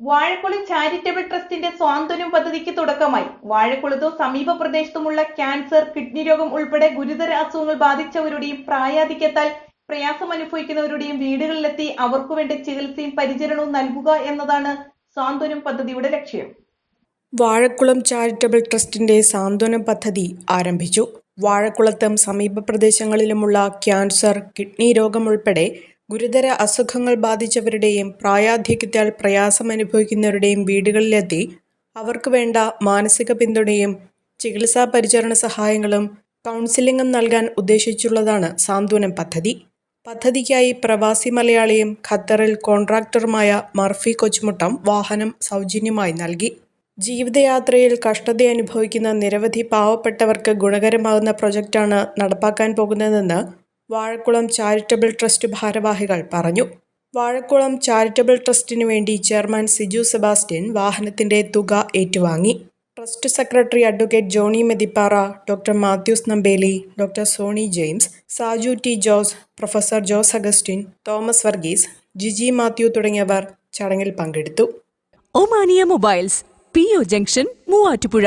Vazhakulam charitable ട്രസ്റ്റിന്റെ സ്വാന്തനം പദ്ധതിക്ക് തുടക്കമായി. വാഴക്കുളത്തും സമീപ പ്രദേശത്തുമുള്ള ക്യാൻസർ കിഡ്നി രോഗം ഉൾപ്പെടെ ഗുരുതര അസുഖങ്ങൾ ബാധിച്ചവരുടെയും പ്രായാധിക്യത്താൽ പ്രയാസം അനുഭവിക്കുന്നവരുടെയും വീടുകളിലെത്തി അവർക്കു വേണ്ട ചികിത്സയും പരിചരണവും നൽകുക എന്നതാണ് സാന്ത്വനം പദ്ധതിയുടെ ലക്ഷ്യം. വാഴക്കുളം ചാരിറ്റബിൾ ട്രസ്റ്റിന്റെ സാന്ത്വന പദ്ധതി ആരംഭിച്ചു. വാഴക്കുളത്തും സമീപ പ്രദേശങ്ങളിലുമുള്ള ക്യാൻസർ കിഡ്നി രോഗം ഉൾപ്പെടെ ഗുരുതര അസുഖങ്ങൾ ബാധിച്ചവരുടെയും പ്രായാധിക്യത്താൽ പ്രയാസം അനുഭവിക്കുന്നവരുടെയും വീടുകളിലെത്തി അവർക്ക് വേണ്ട മാനസിക പിന്തുണയും ചികിത്സാ പരിചരണ സഹായങ്ങളും കൗൺസിലിംഗും നൽകാൻ ഉദ്ദേശിച്ചുള്ളതാണ് സാന്ത്വനം പദ്ധതി. പദ്ധതിക്കായി പ്രവാസി മലയാളിയും ഖത്തറിൽ കോൺട്രാക്ടറുമായ മർഫി കൊച്ചുമുട്ടം വാഹനം സൗജന്യമായി നൽകി. ജീവിതയാത്രയിൽ കഷ്ടത അനുഭവിക്കുന്ന നിരവധി പാവപ്പെട്ടവർക്ക് ഗുണകരമാകുന്ന പ്രൊജക്റ്റാണ് നടപ്പാക്കാൻ പോകുന്നതെന്ന് വാഴക്കുളം ചാരിറ്റബിൾ ട്രസ്റ്റ് ഭാരവാഹികൾ പറഞ്ഞു. വാഴക്കുളം ചാരിറ്റബിൾ ട്രസ്റ്റിനു വേണ്ടി ചെയർമാൻ സിജു സെബാസ്റ്റ്യൻ വാഹനത്തിന്റെ തുക ഏറ്റുവാങ്ങി. Trust secretary advocate Johny Methippara doctor Mathews Nambeli doctor Sony James Saju T Jose professor Jose Augustine Thomas Varghese Jiji Mathew തുടങ്ങിയവർ ചടങ്ങിൽ പങ്കെടുത്തു. Omania mobiles P O junction Muvattupuzha.